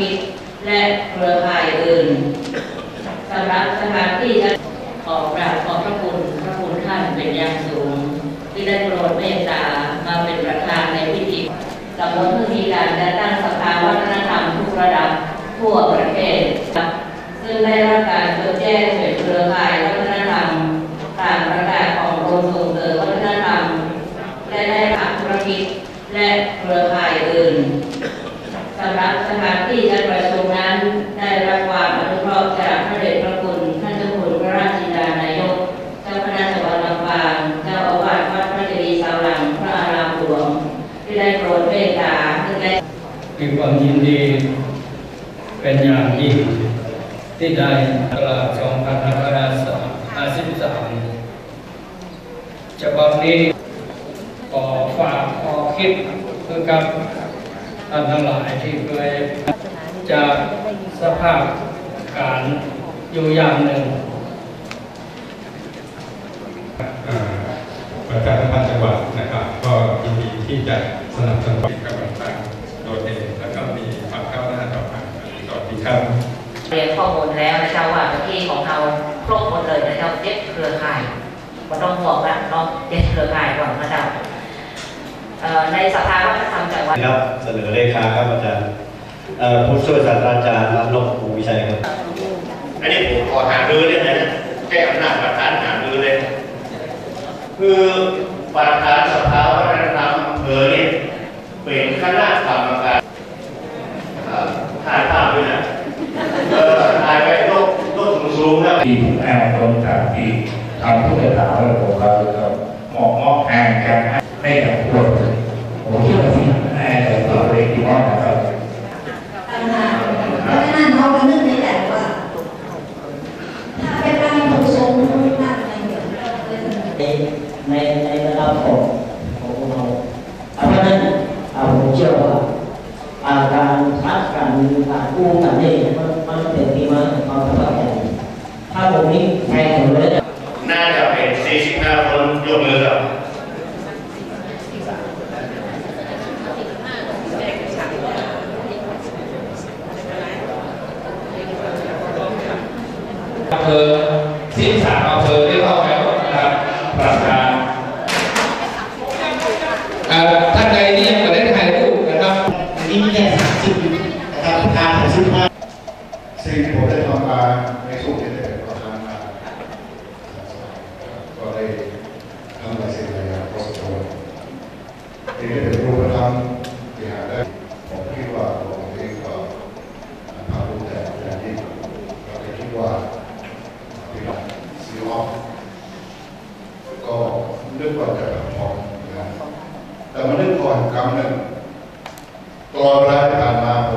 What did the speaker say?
กิจและเครือข่ายอื่นสำหรับสถานที่ขอกราบขอบพระคุณพระคุณท่านเป็นอย่างสูง ที่ได้โปรดเมตตามาเป็นประธานในพิธีกำหนดพิธีการและตั้งสภาวัฒนธรรมทุกระดับทั่วประเทศ ซึ่งได้รับการจแจ้งเป็นเครือข่ายวัฒนธรรมตามประกาศของกรมส่งเสริมวัฒนธรรม และได้ผักธุรกิจและเครือข่ายอื่นสำหรับสถานที่ มีความยินดีเป็นอย่างยิ่งที่ได้ตลาด2553ฉบับนี้ขอฝากขอคิดเพื่อกับท่านทั้งหลายที่เคยจากสภาพการอยู่อย่างหนึ่งประชาสัมพันธ์จังหวัดนะครับ ก็ยินดีที่จะสนับสนุน ครับเรียนข้อมูลแล้วนะเจ้าว่าที่ของเราครบหมดเลยนะเจ้าเจ็ดเครือข่ายก็ต้องห่วงละเนาะเจ็ดเครือข่ายก่อนนะเจ้าเอ่อในสภาวัฒนธรรมจังหวัดครับเสนอเลขาครับอาจารย์เอ่อผู้ช่วยศาสตราจารย์รัตนพภูมิวิชัยครับอันนี้ผมขอหารือเลยนะแก้อำนาจประธานหารือเลยคือประธานสภาวัฒนธรรมอำเภอเนี่ยเป็นคณะกรรมการอ่าถ่ายภาพด้วยนะเออถ่ายไปโลกโลก ที่แอบตรงจากที่ทำผู้สื่อข่าวและผมเราก็มองมองแห่งกันให้กับพวกผมคิดว่าที่แอบตัวเล็กที่มองนะครับปัญหาเราะฉะนั้นเราก็นึกในใจว่าถ้าเป็นระดับของของเราเพราะฉะนั้นอ่าผมเชื่อว่าการทัดการมีการกู้กันเนี่ยมันมันเป็นที่มาของความประทับใจาผมนี้แทนผมเลยน่าจะเป็น45คนยกมือครับอำเภอสิบสามอำเภอที่เข้าแล้วนะครับประธานเอ่อท่านใดที่ยังไม่ได้ถ่ายรูปนะครับอันนี้ไม่ใช่สามสิบนะครับทางสามสิบห้าสิ่งที่ผมได้ทำมาในช่วงที่ได้เป็นประธานมาก็ได้ทำหลายสิ่งหลายอย่างพอสมควร ที่ได้เป็นรูปธรรมที่หาได้ผมคิดว่าผมเองก็ภาคภูมิใจอย่างยิ่งก็ได้คิดว่าที่เราซีออฟก็นึกว่าจะทำพร้องนะแต่มานึกก่อนคำหนึ่งตลอดเวลาที่ผ่านมาผ